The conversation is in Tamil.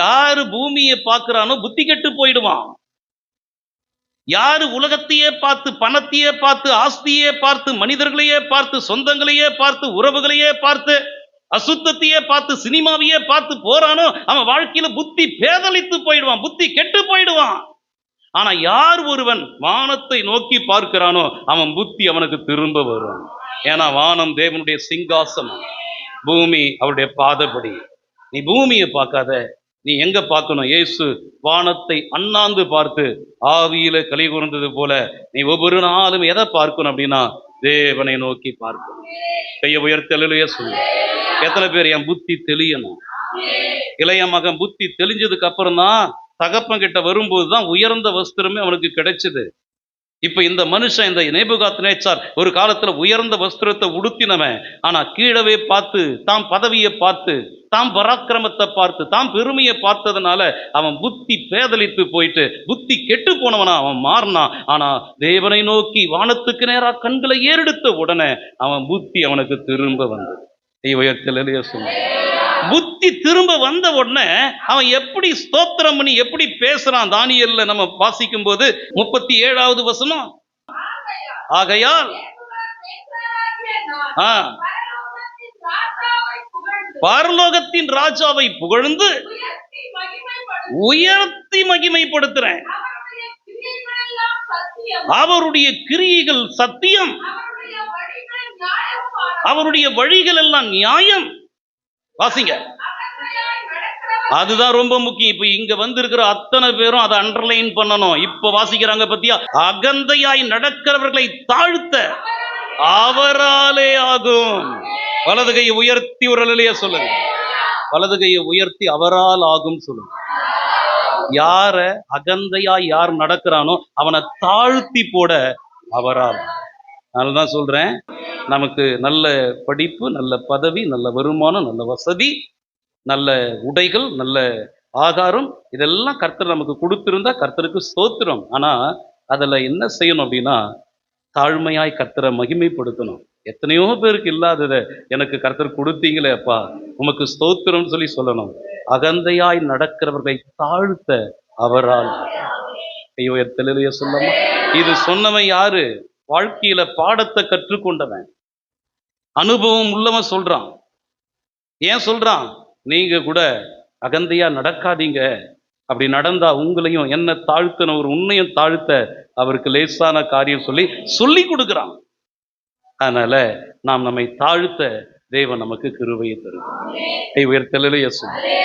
யாரு பூமியை பார்க்கிறானோ புத்தி கெட்டு போயிடுவான். யாரு உலகத்தையே பார்த்து பணத்தையே பார்த்து ஆஸ்தியே பார்த்து மனிதர்களையே பார்த்து சொந்தங்களையே பார்த்து உறவுகளையே பார்த்து அசுத்தத்தையே பார்த்து சினிமாவையே பார்த்து போறானோ அவன் வாழ்க்கையில புத்தி பேதலித்து போயிடுவான் புத்தி கெட்டு போயிடுவான். ஆனா யார் ஒருவன் வானத்தை நோக்கி பார்க்கிறானோ அவன் புத்தி அவனுக்கு திரும்ப வரும். ஏன்னா வானம் தேவனுடைய சிங்காசனம். பூமி அவருடைய பாதப்படி நீ பூமியை பார்க்காத நீ எங்க பார்க்கணும்? இயேசு வானத்தை அண்ணாந்து பார்த்து ஆவியில களி கூர்ந்தது போல நீ ஒவ்வொரு நாளும் எதை பார்க்கணும் அப்படின்னா தேவனை நோக்கி பார்க்கணும். கைய உயர்த்தலையே சொல்லு எத்தனை பேர் என் புத்தி தெளியணும்? இளைய மகன் புத்தி தெளிஞ்சதுக்கு அப்புறம் தான் தகப்பன் கிட்ட வரும்போது தான் உயர்ந்த வஸ்திரமே அவனுக்கு கிடைச்சது. இப்ப இந்த மனுஷன் இந்த நேபுகாத் நேச்சார் ஒரு காலத்துல உயர்ந்த வஸ்திரத்தை உடுத்தினவன். ஆனா கீழவே பார்த்து தாம் பதவியை பார்த்து தாம் பராக்கிரமத்தை பார்த்து தாம் பெருமையை பார்த்ததுனால அவன் புத்தி பேதலித்து போயிட்டு புத்தி கெட்டு போனவனா அவன் மாறினான் ஆனா தேவனை நோக்கி வானத்துக்கு நேரா கண்களை ஏறெடுத்த உடனே அவன் புத்தி அவனுக்கு திரும்ப வந்தது. உயர்த்தலையே சொன்னான் புத்தி திரும்ப வந்த உடனே அவன் எப்படி ஸ்தோத்திரம் பண்ணி எப்படி பேசுறான் தானியல்ல நம்ம வாசிக்கும் போது முப்பத்தி ஏழாவது வசனம்? ஆகையால் பரலோகத்தின் ராஜாவை புகழ்ந்து உயர்த்தி மகிமைப்படுத்துறேன். அவருடைய கிரியைகள் சத்தியம். அவருடைய வழிகள் எல்லாம் நியாயம். வாசிங்க. அதுதான் ரொம்ப முக்கியம். இப்ப இங்க வந்திருக்கிற அத்தனை பேரும் அதை அண்டர்லைன் பண்ணணும். இப்ப வாசிக்கிறாங்க பத்தியா? அகந்தையாய் நடக்கிறவர்களை தாழ்த்த அவராலே ஆகும். வலது கையை உயர்த்தி ஒரு அலையிலேயே சொல்லுங்க. வலது கையை உயர்த்தி அவரால் ஆகும் சொல்லுங்க. யார? அகந்தையா யார் நடக்கிறானோ அவனை தாழ்த்தி போட அவரால். அதனாலதான் சொல்றேன். நமக்கு நல்ல படிப்பு நல்ல பதவி நல்ல வருமானம் நல்ல வசதி நல்ல உடைகள் நல்ல ஆகாரம் இதெல்லாம் கர்த்தர் நமக்கு கொடுத்திருந்தா கர்த்தருக்கு சோத்திரம் ஆனா அதுல என்ன செய்யணும் அப்படின்னா தாழ்மையாய் கர்த்தரை மகிமைப்படுத்தணும். எத்தனையோ பேருக்கு இல்லாததை எனக்கு கர்த்தர் கொடுத்தீங்களே அப்பா உமக்கு ஸ்தோத்திரம்னு சொல்லி சொல்லணும். அகந்தையாய் நடக்கிறவர்களை தாழ்த்த அவரால். ஐயோ எத்தலையிலேயே சொல்லமா இது சொன்னவன் யாரு? வாழ்க்கையில பாடத்தை கற்றுக்கொண்டவன். அனுபவம் உள்ளவன் சொல்றான். ஏன் சொல்றான்? நீங்க கூட அகந்தையா நடக்காதீங்க. அப்படி நடந்தா உங்களையும் என்ன தாழ்த்தன ஒரு உன்னையும் தாழ்த்த அவருக்கு லேசான காரியம் சொல்லி சொல்லி கொடுக்குறான். அதனால நாம் நம்மை தாழ்த்த தேவன் நமக்கு கிருவையை தரும் உயர்த்தலையே சொல்லு